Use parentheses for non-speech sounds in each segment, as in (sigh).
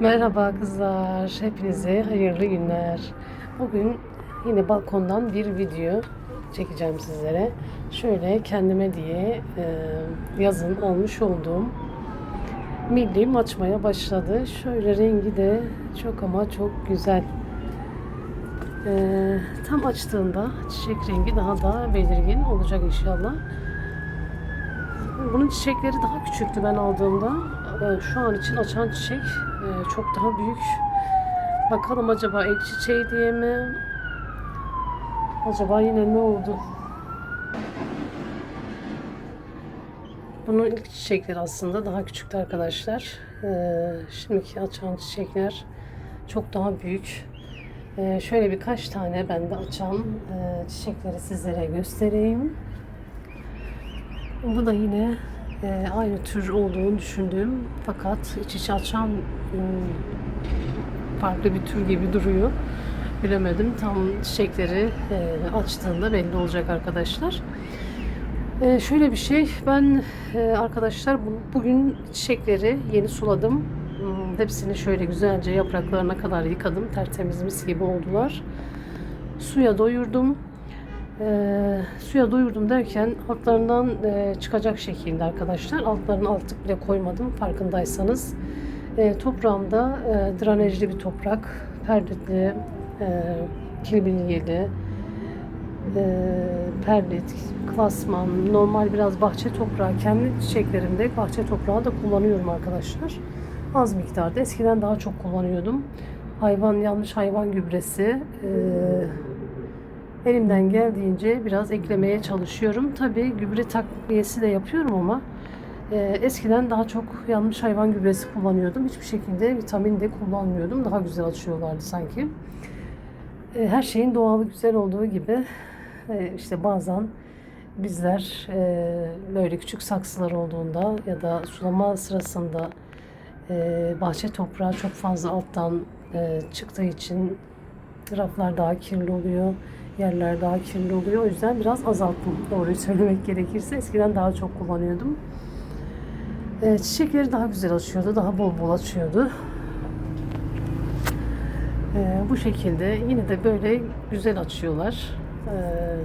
Merhaba kızlar, hepinize hayırlı günler. Bugün yine balkondan bir video çekeceğim sizlere. Şöyle kendime diye e, yazın almış olduğum millim açmaya başladı. Şöyle rengi de çok ama çok güzel. E, tam açtığında çiçek rengi daha da belirgin olacak inşallah. Bunun çiçekleri daha küçüktü ben aldığımda. Ee, Şu an için açan çiçek e, çok daha büyük. Bakalım acaba ek çiçeği diye mi? Acaba yine ne oldu? Bunun ilk çiçekleri aslında daha küçüktü arkadaşlar. Ee, Şimdiki açan çiçekler çok daha büyük. Ee, Şöyle birkaç tane bende açan e, çiçekleri sizlere göstereyim. Bu da yine e, aynı tür olduğunu düşündüğüm fakat iç içe açan hmm, farklı bir tür gibi duruyor. Bilemedim. Tam çiçekleri e, açtığında belli olacak arkadaşlar. E, şöyle bir şey. Ben e, arkadaşlar bu- bugün çiçekleri yeni suladım. Hmm, Hepsini şöyle güzelce yapraklarına kadar yıkadım. Tertemiz mis gibi oldular. Suya doyurdum. Ee, suya doyurdum derken altlarından e, çıkacak şekilde arkadaşlar. Altlarını altlık bile koymadım farkındaysanız. E, toprağımda e, drenajlı bir toprak. Perditli, e, kilbilyeli, e, perlit, klasman, normal biraz bahçe toprağı. Kendi çiçeklerimde bahçe toprağı da kullanıyorum arkadaşlar. Az miktarda. Eskiden daha çok kullanıyordum. Hayvan, yanlış hayvan gübresi, e, Elimden geldiğince biraz eklemeye çalışıyorum. Tabii gübre takviyesi de yapıyorum ama e, eskiden daha çok yanlış hayvan gübresi kullanıyordum. Hiçbir şekilde vitamin de kullanmıyordum. Daha güzel açıyorlardı sanki. E, her şeyin doğalı güzel olduğu gibi e, işte bazen bizler e, böyle küçük saksılar olduğunda ya da sulama sırasında e, bahçe toprağı çok fazla alttan e, çıktığı için raflar daha kirli oluyor, yerler daha kirli oluyor. O yüzden biraz azalttım doğruyu söylemek gerekirse. Eskiden daha çok kullanıyordum. Ee, çiçekleri daha güzel açıyordu, daha bol bol açıyordu. Ee, bu şekilde yine de böyle güzel açıyorlar. Ee,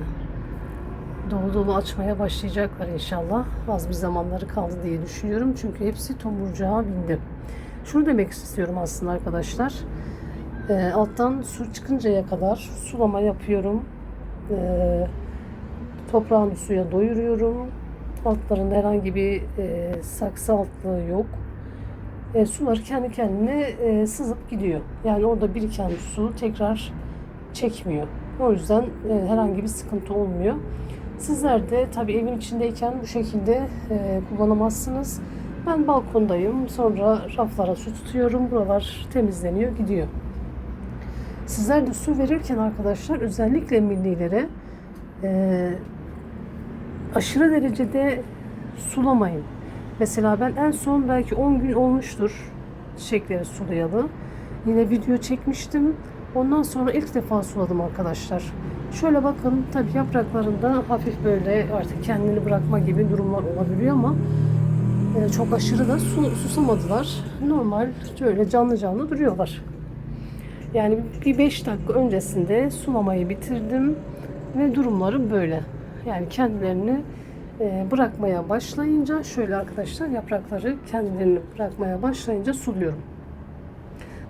dolu dolu açmaya başlayacaklar inşallah. Az bir zamanları kaldı diye düşünüyorum. Çünkü hepsi tomurcuğa bindi. Şunu demek istiyorum aslında arkadaşlar. E, alttan su çıkıncaya kadar sulama yapıyorum. E, toprağını suya doyuruyorum. Altlarında herhangi bir e, saksı altlığı yok. E, sular kendi kendine e, sızıp gidiyor. Yani orada biriken su tekrar çekmiyor. O yüzden e, herhangi bir sıkıntı olmuyor. Sizler de tabii evin içindeyken bu şekilde e, kullanamazsınız. Ben balkondayım. Sonra raflara su tutuyorum. Buralar temizleniyor, gidiyor. Sizler de su verirken arkadaşlar özellikle millilere e, aşırı derecede sulamayın. Mesela ben en son belki 10 gün olmuştur çiçekleri sulayalı. Yine video çekmiştim. Ondan sonra ilk defa suladım arkadaşlar. Şöyle bakın tabi yapraklarında hafif böyle artık kendini bırakma gibi durumlar olabiliyor ama e, çok aşırı da su, susamadılar. Normal şöyle canlı canlı duruyorlar. Yani bir 5 dakika öncesinde sulamayı bitirdim ve durumları böyle. Yani kendilerini e, bırakmaya başlayınca şöyle arkadaşlar yaprakları kendilerini bırakmaya başlayınca suluyorum.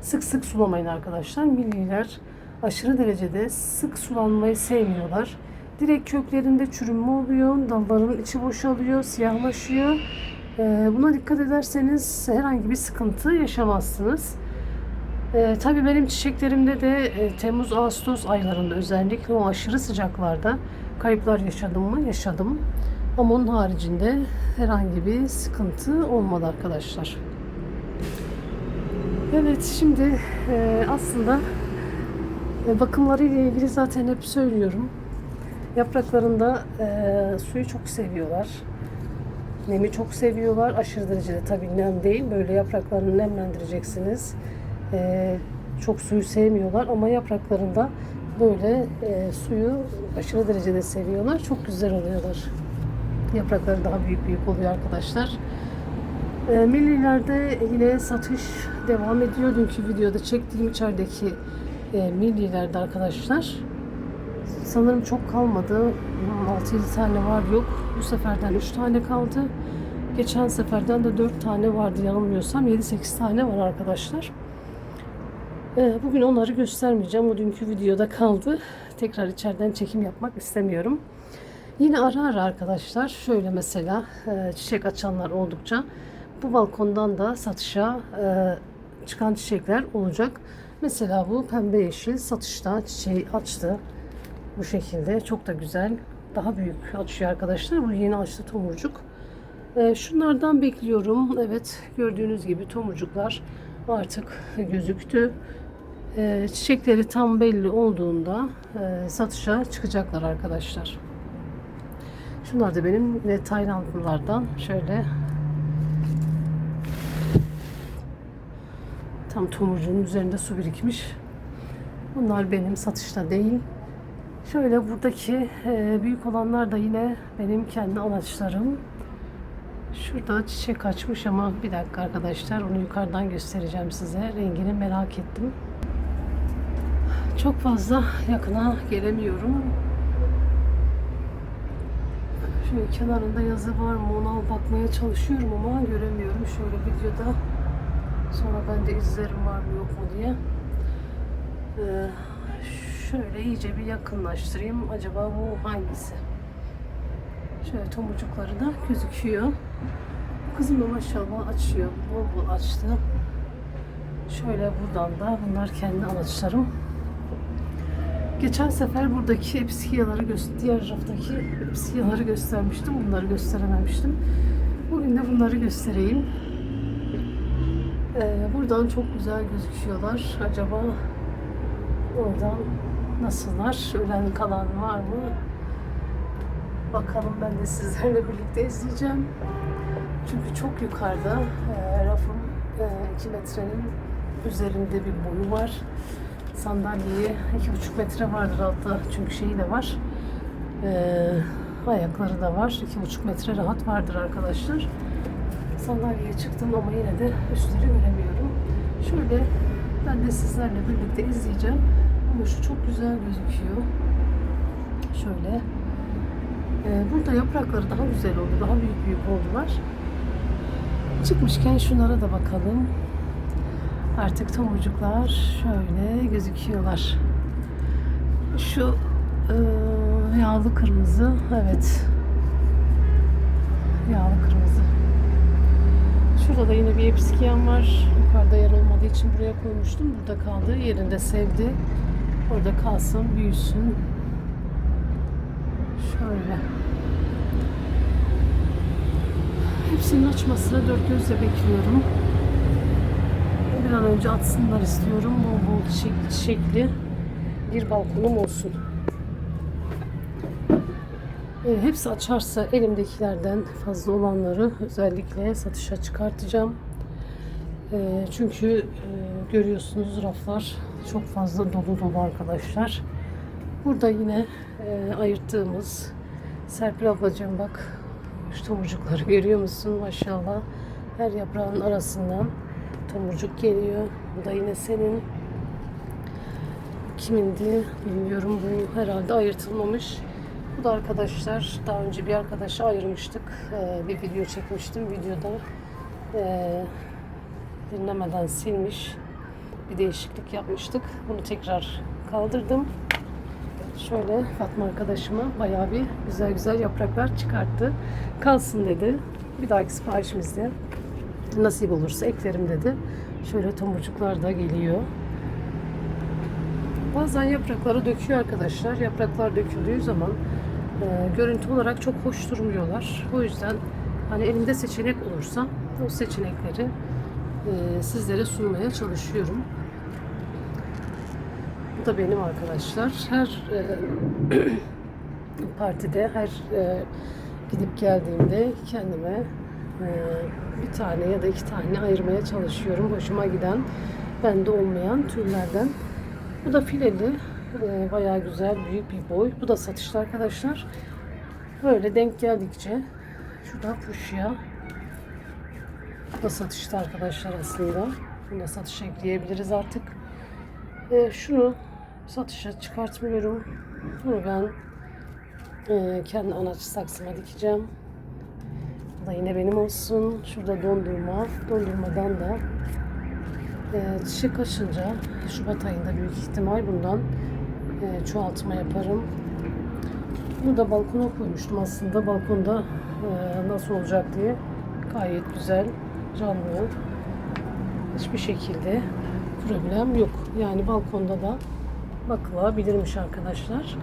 Sık sık sulamayın arkadaşlar. Milliler aşırı derecede sık sulanmayı sevmiyorlar. Direkt köklerinde çürünme oluyor, dalların içi boşalıyor, siyahlaşıyor. E, buna dikkat ederseniz herhangi bir sıkıntı yaşamazsınız. Ee, tabii benim çiçeklerimde de e, Temmuz, Ağustos aylarında özellikle o aşırı sıcaklarda kayıplar yaşadım mı? Yaşadım. Ama onun haricinde herhangi bir sıkıntı olmadı arkadaşlar. Evet şimdi e, aslında e, bakımları ile ilgili zaten hep söylüyorum. Yapraklarında e, suyu çok seviyorlar. Nemi çok seviyorlar. Aşırı derecede tabii nem değil. Böyle yapraklarını nemlendireceksiniz. Ee, çok suyu sevmiyorlar ama yapraklarında böyle e, suyu aşırı derecede seviyorlar. Çok güzel oluyorlar. Yaprakları daha büyük büyük oluyor arkadaşlar. E, millilerde yine satış devam ediyor. Dünkü videoda çektiğim içerideki e, millilerde arkadaşlar. Sanırım çok kalmadı. 6-7 tane var yok. Bu seferden 3 tane kaldı. Geçen seferden de 4 tane vardı yanılmıyorsam. 7-8 tane var arkadaşlar. Ee, Bugün onları göstermeyeceğim. O dünkü videoda kaldı. Tekrar içeriden çekim yapmak istemiyorum. Yine ara ara arkadaşlar şöyle mesela e, çiçek açanlar oldukça bu balkondan da satışa e, çıkan çiçekler olacak. Mesela bu pembe yeşil satışta çiçeği açtı. Bu şekilde çok da güzel. Daha büyük açıyor arkadaşlar. Bu yeni açtı tomurcuk. E, şunlardan bekliyorum. Evet gördüğünüz gibi tomurcuklar artık gözüktü. E, çiçekleri tam belli olduğunda e, satışa çıkacaklar arkadaşlar. Şunlar da benim yine Taylandlılardan şöyle tam tomurcuğun üzerinde su birikmiş. Bunlar benim satışta değil. Şöyle buradaki e, büyük olanlar da yine benim kendi alaçlarım. Şurada çiçek açmış ama bir dakika arkadaşlar onu yukarıdan göstereceğim size. Rengini merak ettim. Çok fazla yakına gelemiyorum. Şöyle kenarında yazı var mı ona bakmaya çalışıyorum ama göremiyorum. Şöyle videoda sonra ben de izlerim var mı yok mu diye. Ee, şöyle iyice bir yakınlaştırayım. Acaba bu hangisi? Şöyle tomurcukları da gözüküyor. Kızım da maşallah açıyor. Bol bol açtı. Şöyle buradan da bunlar kendi alaçlarım. Geçen sefer buradaki epsikiyaları diğer raftaki epsikiyaları göstermiştim. Bunları gösterememiştim. Bugün de bunları göstereyim. Ee, buradan çok güzel gözüküyorlar. Acaba oradan nasıllar? Ölen kalan var mı? Bakalım ben de sizlerle birlikte izleyeceğim. Çünkü çok yukarıda e, rafın 2 metrenin üzerinde bir boyu var. Sandalyeye 2,5 metre vardır altta çünkü şeyi de var. E, ayakları da var. 2,5 metre rahat vardır arkadaşlar. Sandalyeye çıktım ama yine de üstleri göremiyorum. Şöyle ben de sizlerle birlikte izleyeceğim. Ama şu çok güzel gözüküyor. Şöyle. Ee, burada yaprakları daha güzel oldu. Daha büyük büyük oldular. Çıkmışken şunlara da bakalım. Artık tomurcuklar şöyle gözüküyorlar. Şu e, yağlı kırmızı. Evet. Yağlı kırmızı. Şurada da yine bir episkiyen var. Yukarıda yer olmadığı için buraya koymuştum. Burada kaldı. Yerinde sevdi. Orada kalsın, büyüsün. Şöyle. Hepsinin açmasını dört gözle bekliyorum. Bir an önce atsınlar istiyorum. Bol bol çiçekli çiçekli bir balkonum olsun. E, hepsi açarsa elimdekilerden fazla olanları özellikle satışa çıkartacağım. E, çünkü e, görüyorsunuz raflar çok fazla dolu dolu arkadaşlar. Burada yine e, ayırttığımız Serpil ablacığım bak şu tomurcukları (laughs) görüyor musun maşallah. Her yaprağın arasından tomurcuk geliyor. Bu da yine senin. Kimindi bilmiyorum bu herhalde ayırtılmamış. Bu da arkadaşlar daha önce bir arkadaşa ayırmıştık. Ee, bir video çekmiştim. Videoda e, dinlemeden silmiş. Bir değişiklik yapmıştık. Bunu tekrar kaldırdım. Şöyle Fatma arkadaşıma bayağı bir güzel güzel yapraklar çıkarttı. Kalsın dedi. Bir dahaki siparişimizde nasip olursa eklerim dedi. Şöyle tomurcuklar da geliyor. Bazen yaprakları döküyor arkadaşlar. Yapraklar döküldüğü zaman e, görüntü olarak çok hoş durmuyorlar. O yüzden hani elimde seçenek olursa o seçenekleri e, sizlere sunmaya çalışıyorum. Bu da benim arkadaşlar. Her e, (clears throat) partide, her e, gidip geldiğimde kendime bir tane ya da iki tane ayırmaya çalışıyorum. Hoşuma giden, bende olmayan türlerden. Bu da fileli. E, bayağı güzel, büyük bir boy. Bu da satışta arkadaşlar. Böyle denk geldikçe şurada fuşya Bu da satışta arkadaşlar aslında. Bunu da satışa ekleyebiliriz artık. Ee, şunu satışa çıkartmıyorum. Bunu ben e, kendi anaç saksıma dikeceğim. Da yine benim olsun. Şurada dondurma. Dondurmadan da e, çiçek açınca Şubat ayında büyük ihtimal bundan e, çoğaltma yaparım. Bunu da balkona koymuştum aslında. Balkonda e, nasıl olacak diye. Gayet güzel, canlı. Hiçbir şekilde problem yok. Yani balkonda da bakılabilirmiş arkadaşlar.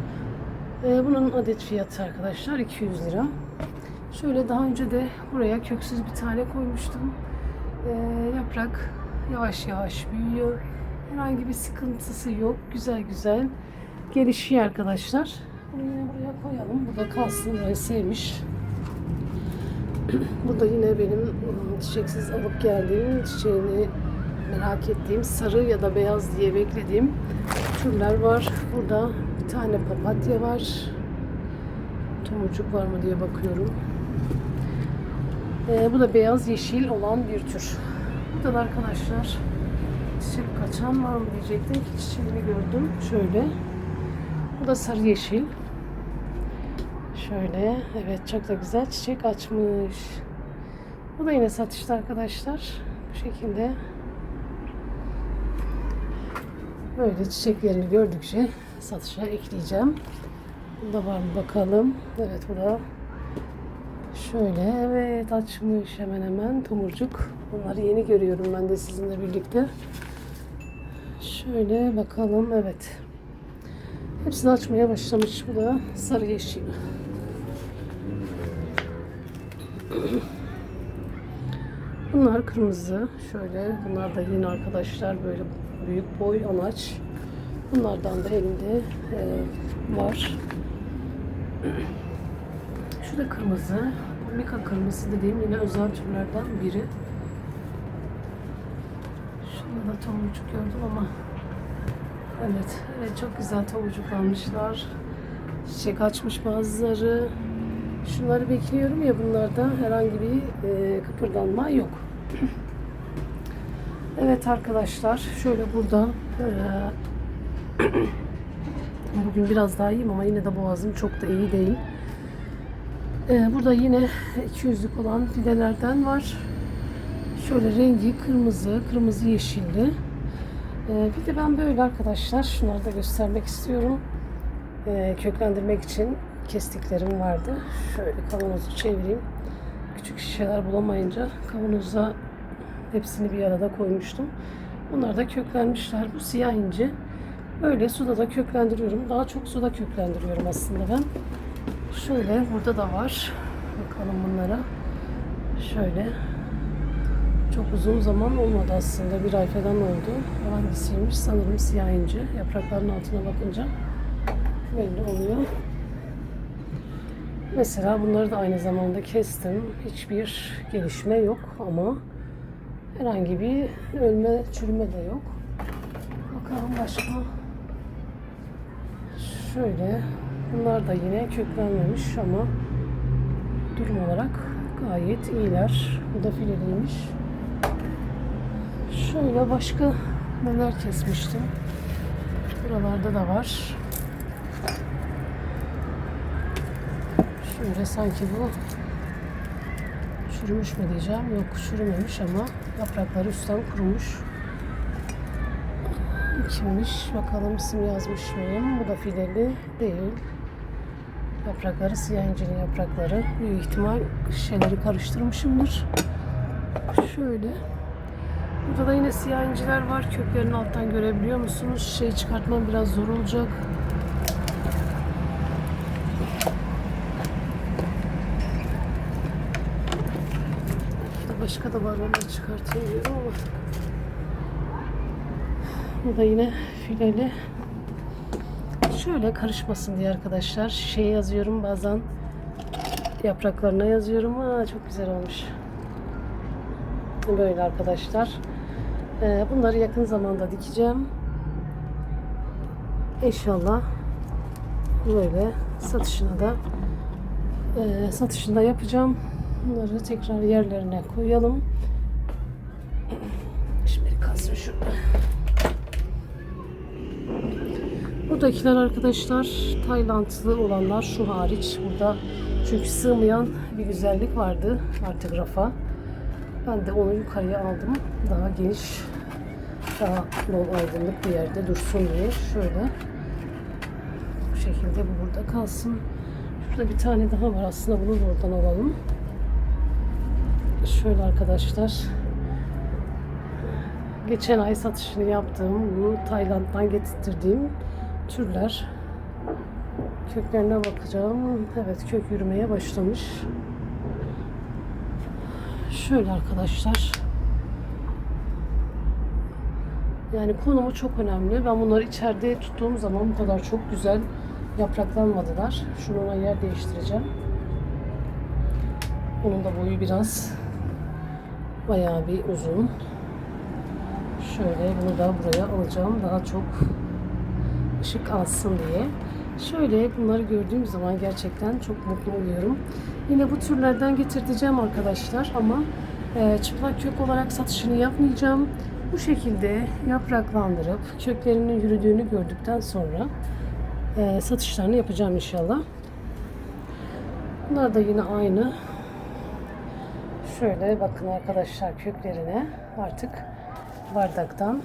E, bunun adet fiyatı arkadaşlar 200 lira. Şöyle daha önce de buraya köksüz bir tane koymuştum. E, yaprak yavaş yavaş büyüyor. Herhangi bir sıkıntısı yok. Güzel güzel gelişiyor arkadaşlar. Bunu yine buraya koyalım. Bu da kalsın. Burayı sevmiş. (clears throat) Bu da yine benim ım, çiçeksiz alıp geldiğim çiçeğini merak ettiğim sarı ya da beyaz diye beklediğim türler var. Burada bir tane papatya var. Tomurcuk var mı diye bakıyorum. Ee, bu da beyaz yeşil olan bir tür. Burada da arkadaşlar çiçek kaçan var mı diyecektim ki çiçeğini gördüm. Şöyle. Bu da sarı yeşil. Şöyle. Evet çok da güzel çiçek açmış. Bu da yine satışta arkadaşlar. Bu şekilde. Böyle çiçeklerini gördükçe satışa ekleyeceğim. Burada var mı bakalım. Evet burada şöyle evet açmış hemen hemen tomurcuk. Bunları yeni görüyorum ben de sizinle birlikte. Şöyle bakalım evet. Hepsini açmaya başlamış. Bu da sarı yeşil. Bunlar kırmızı. Şöyle bunlar da yine arkadaşlar böyle büyük boy anaç. Bunlardan da elimde e, var. Şu da kırmızı. Mika kırmızı dediğim yine özel türlerden biri. Şurada da tomurcuk gördüm ama Evet, evet çok güzel tomurcuk almışlar. Çiçek açmış bazıları. Şunları bekliyorum ya bunlarda herhangi bir e, kıpırdanma yok. (clears throat) Evet arkadaşlar şöyle burada e, (clears throat) bugün biraz daha iyiyim ama yine de boğazım çok da iyi değil. E, burada yine 200'lük olan fidelerden var. Şöyle rengi kırmızı, kırmızı yeşilli. Ee, bir de ben böyle arkadaşlar şunları da göstermek istiyorum. Ee, köklendirmek için kestiklerim vardı. Şöyle kavanozu çevireyim. Küçük şişeler bulamayınca kavanoza hepsini bir arada koymuştum. Bunlar da köklenmişler. Bu siyah inci. Böyle suda da köklendiriyorum. Daha çok suda köklendiriyorum aslında ben. Şöyle burada da var. Bakalım bunlara. Şöyle çok uzun zaman olmadı aslında. Bir ay falan oldu. Hangisiymiş? Sanırım siyah inci. Yaprakların altına bakınca belli oluyor. Mesela bunları da aynı zamanda kestim. Hiçbir gelişme yok ama herhangi bir ölme, çürüme de yok. Bakalım başka. Şöyle. Bunlar da yine köklenmemiş ama durum olarak gayet iyiler. Bu da fileliymiş. Şöyle başka neler kesmiştim. Buralarda da var. Şöyle sanki bu çürümüş mü diyeceğim. Yok çürümemiş ama yaprakları üstten kurumuş. Kimmiş? Bakalım isim yazmış mıyım? Bu da fileli değil. Yaprakları siyah incinin yaprakları. Büyük ihtimal şeyleri karıştırmışımdır. Şöyle. Burada da yine siyah inciler var. Köklerini alttan görebiliyor musunuz? Şey çıkartmam biraz zor olacak. Başka da var. Onu çıkartayım diyorum ama. Bu da yine fileli. Şöyle karışmasın diye arkadaşlar. Şey yazıyorum bazen yapraklarına yazıyorum. Aa, çok güzel olmuş. Böyle arkadaşlar. Ee, bunları yakın zamanda dikeceğim. İnşallah böyle satışına da e, satışında yapacağım. Bunları tekrar yerlerine koyalım. Şu. Buradakiler arkadaşlar Taylandlı olanlar şu hariç. Burada çünkü sığmayan bir güzellik vardı artık rafa. Ben de onu yukarıya aldım. Daha geniş, daha bol aydınlık bir yerde dursun diye. Şöyle bu şekilde bu burada kalsın. Şurada bir tane daha var aslında bunu da oradan alalım. Şöyle arkadaşlar. Geçen ay satışını yaptığım bu Tayland'dan getirdiğim türler. Köklerine bakacağım. Evet kök yürümeye başlamış. Şöyle arkadaşlar. Yani konumu çok önemli. Ben bunları içeride tuttuğum zaman bu kadar çok güzel yapraklanmadılar. Şununla yer değiştireceğim. Onun da boyu biraz bayağı bir uzun. Şöyle bunu da buraya alacağım. Daha çok ışık alsın diye. Şöyle bunları gördüğüm zaman gerçekten çok mutlu oluyorum. Yine bu türlerden getirteceğim arkadaşlar ama e, çıplak kök olarak satışını yapmayacağım. Bu şekilde yapraklandırıp köklerinin yürüdüğünü gördükten sonra e, satışlarını yapacağım inşallah. Bunlar da yine aynı. Şöyle bakın arkadaşlar köklerine artık bardaktan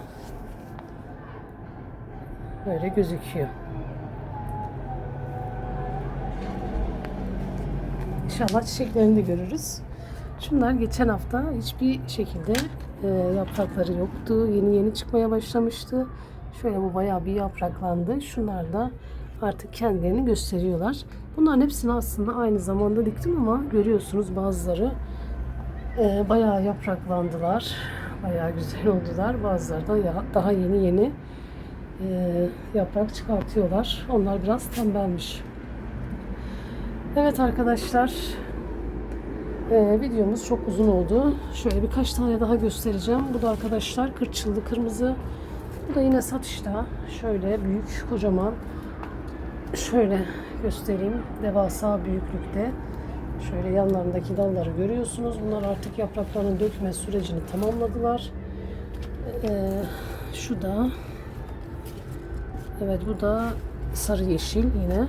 böyle gözüküyor. İnşallah çiçeklerini de görürüz. Şunlar geçen hafta hiçbir şekilde e, yaprakları yoktu. Yeni yeni çıkmaya başlamıştı. Şöyle bu bayağı bir yapraklandı. Şunlar da artık kendilerini gösteriyorlar. Bunların hepsini aslında aynı zamanda diktim ama görüyorsunuz bazıları e, bayağı yapraklandılar. Bayağı güzel oldular. Bazıları da daha yeni yeni yaprak çıkartıyorlar. Onlar biraz tembelmiş. Evet arkadaşlar. e, videomuz çok uzun oldu. Şöyle birkaç tane daha göstereceğim. Bu da arkadaşlar kırçıllı kırmızı. Bu da yine satışta. Şöyle büyük, kocaman. Şöyle göstereyim. Devasa büyüklükte. Şöyle yanlarındaki dalları görüyorsunuz. Bunlar artık yapraklarını dökme sürecini tamamladılar. Ee, şu da evet bu da sarı yeşil yine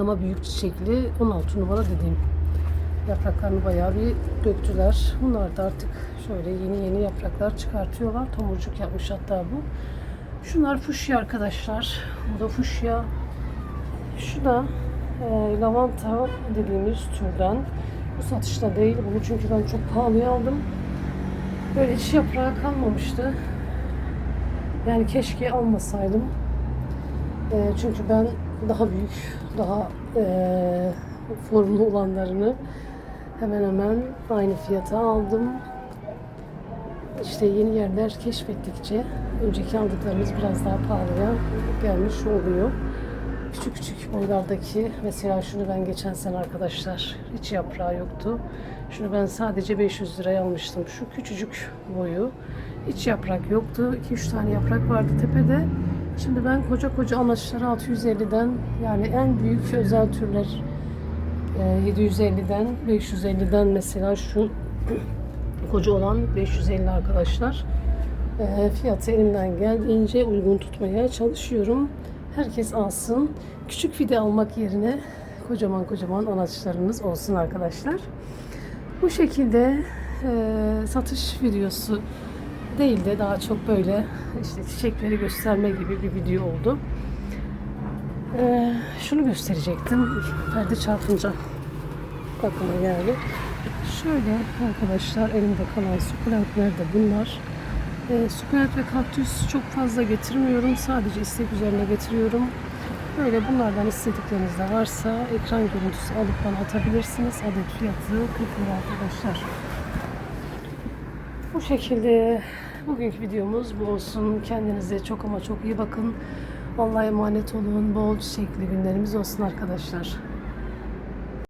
ama büyük çiçekli 16 numara dediğim yapraklarını bayağı bir döktüler. Bunlar da artık şöyle yeni yeni yapraklar çıkartıyorlar. Tomurcuk yapmış hatta bu. Şunlar fuşya arkadaşlar. Bu da fuşya. Şu da e, lavanta dediğimiz türden. Bu satışta değil. Bunu çünkü ben çok pahalıya aldım. Böyle hiç yaprağı kalmamıştı. Yani keşke almasaydım. E, çünkü ben daha büyük, daha e, formlu olanlarını hemen hemen aynı fiyata aldım. İşte yeni yerler keşfettikçe önceki aldıklarımız biraz daha pahalıya gelmiş oluyor. Küçük küçük boylardaki mesela şunu ben geçen sene arkadaşlar hiç yaprağı yoktu. Şunu ben sadece 500 liraya almıştım. Şu küçücük boyu hiç yaprak yoktu. 2-3 tane yaprak vardı tepede. Şimdi ben koca koca amaçları 650'den yani en büyük özel türler e, 750'den 550'den mesela şu (clears throat) koca olan 550 arkadaşlar. E, fiyatı elimden geldiğince uygun tutmaya çalışıyorum. Herkes alsın. Küçük fide almak yerine kocaman kocaman anaçlarınız olsun arkadaşlar. Bu şekilde e, satış videosu değil de daha çok böyle işte çiçekleri gösterme gibi bir video oldu. E, şunu gösterecektim. Perde çarpınca aklıma geldi. Şöyle arkadaşlar elimde kalan sukulentler de bunlar. E, sukulent ve kaktüs çok fazla getirmiyorum. Sadece istek üzerine getiriyorum. Böyle bunlardan istedikleriniz de varsa ekran görüntüsü alıp bana atabilirsiniz. Adet fiyatı 40 lira arkadaşlar. Bu şekilde bugünkü videomuz bu olsun. Kendinize çok ama çok iyi bakın. Allah'a emanet olun. Bol çiçekli günlerimiz olsun arkadaşlar.